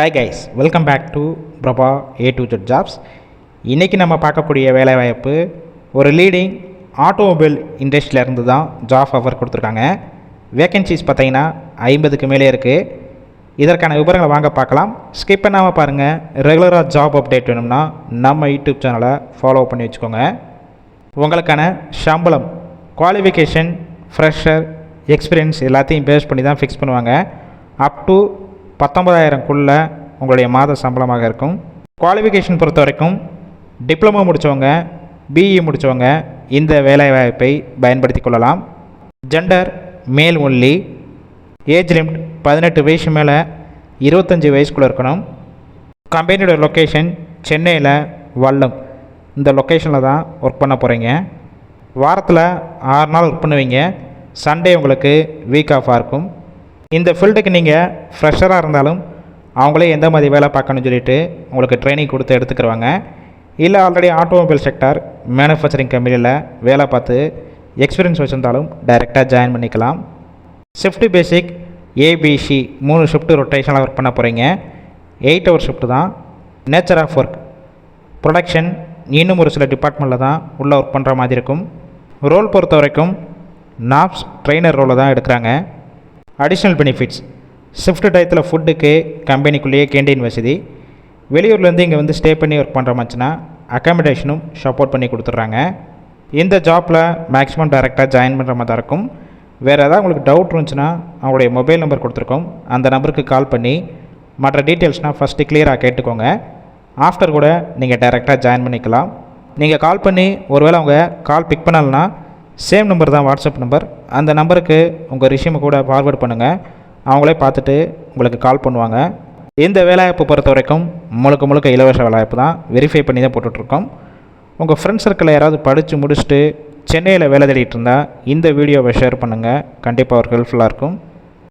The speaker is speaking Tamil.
Hi guys welcome back to Prabha A to Z jobs இன்றைக்கி நம்ம பார்க்கக்கூடிய வேலைவாய்ப்பு ஒரு லீடிங் ஆட்டோமொபைல் இண்டஸ்ட்ரியிலேருந்து தான் ஜாப் ஆஃபர் கொடுத்துருக்காங்க. வேக்கன்சிஸ் பார்த்தீங்கன்னா ஐம்பதுக்கு மேலே இருக்குது இதற்கான விவரங்களை வாங்க பார்க்கலாம். ஸ்கிப் பண்ணாமல் பாருங்கள் ரெகுலராக ஜாப் அப்டேட் வேணும்னா நம்ம யூடியூப் சேனலை ஃபாலோ பண்ணி வச்சுக்கோங்க. உங்களுக்கான சம்பளம் குவாலிஃபிகேஷன் ஃப்ரெஷர் எக்ஸ்பீரியன்ஸ் எல்லாத்தையும் பேஸ் பண்ணி தான் ஃபிக்ஸ் பண்ணுவாங்க. அப் டு பத்தொன்பதாயிரம்குள்ளே உங்களுடைய மாத சம்பளமாக இருக்கும். குவாலிஃபிகேஷன் பொறுத்த வரைக்கும் டிப்ளமோ முடித்தவங்க பிஇ முடித்தவங்க இந்த வேலைவாய்ப்பை பயன்படுத்தி கொள்ளலாம். ஜெண்டர் மேல் ஒன்லி ஏஜ் லிமிட் பதினெட்டு வயசு மேலே இருபத்தஞ்சி வயசுக்குள்ளே இருக்கணும். கம்பெனியோட லொக்கேஷன் சென்னையில் வல்லம் இந்த லொக்கேஷனில் தான் ஒர்க் பண்ண போகிறீங்க வாரத்தில் ஆறு நாள் ஒர்க் பண்ணுவீங்க. சண்டே உங்களுக்கு வீக் ஆஃபாக இருக்கும். இந்த ஃபீல்டுக்கு நீங்கள் ஃப்ரெஷராக இருந்தாலும் அவங்களே எந்த மாதிரி வேலை பார்க்கணும்னு சொல்லிட்டு உங்களுக்கு ட்ரைனிங் கொடுத்து எடுத்துக்கிடுவாங்க இல்லை ஆல்ரெடி ஆட்டோமொபைல் செக்டார் மேனுஃபேக்சரிங் கம்பெனியில் வேலை பார்த்து எக்ஸ்பீரியன்ஸ் வச்சுருந்தாலும் டைரெக்டாக ஜாயின் பண்ணிக்கலாம். ஷிஃப்ட் பேசிக் ஏபிசி மூணு ஷிஃப்ட் ரொட்டேஷனில் ஒர்க் பண்ண போகிறீங்க எயிட் ஹவர் ஷிஃப்ட் தான் நேச்சர் ஆஃப் ஒர்க் ப்ரொடக்ஷன் இன்னும் ஒரு சில டிபார்ட்மெண்ட்டில் தான் உள்ளே ஒர்க் பண்ணுற மாதிரி இருக்கும். ரோல் பொறுத்த வரைக்கும் நாப்ஸ் ட்ரெயினர் ரோலை தான் எடுக்கிறாங்க. அடிஷ்னல் பெனிஃபிட்ஸ் ஷிஃப்ட் டயத்தில் ஃபுட்டுக்கு கம்பெனிக்குள்ளேயே கேண்டீன் வசதி. வெளியூர்லேருந்து இங்கே வந்து ஸ்டே பண்ணி ஒர்க் பண்ணுற மாதிரினா அக்காமடேஷனும் சப்போர்ட் பண்ணி கொடுத்துட்றாங்க. இந்த ஜாப்பில் மேக்ஸிமம் டைரெக்டாக ஜாயின் பண்ணுற மாதிரி தான் இருக்கும். வேறு ஏதாவது உங்களுக்கு டவுட் இருந்துச்சுன்னா அவங்களுடைய மொபைல் நம்பர் கொடுத்துருக்கோம். அந்த நம்பருக்கு கால் பண்ணி மற்ற டீட்டெயில்ஸ்னால் ஃபஸ்ட்டு கிளியராக கேட்டுக்கோங்க. ஆஃப்டர் கூட நீங்கள் டைரெக்டாக ஜாயின் பண்ணிக்கலாம். நீங்கள் கால் பண்ணி ஒருவேளை அவங்க கால் பிக் பண்ணலைன்னா சேம் நம்பர் தான் வாட்ஸ்அப் நம்பர் அந்த நம்பருக்கு உங்கள் ரிஷ்யூமை கூட ஃபார்வேர்ட் பண்ணுங்கள் அவங்களே பார்த்துட்டு உங்களுக்கு கால் பண்ணுவாங்க. இந்த வேலைவாய்ப்பு பொறுத்த வரைக்கும் முழுக்க முழுக்க இலவச வேலைவாய்ப்பு தான். வெரிஃபை பண்ணி தான் போட்டுட்ருக்கோம். உங்கள் ஃப்ரெண்ட்ஸ் சர்க்கிளில் யாராவது படித்து முடிச்சுட்டு சென்னையில் வேலை தேடிட்டு இருந்தால் இந்த வீடியோவை ஷேர் பண்ணுங்கள் கண்டிப்பாக ஒரு ஹெல்ப்ஃபுல்லாக இருக்கும்.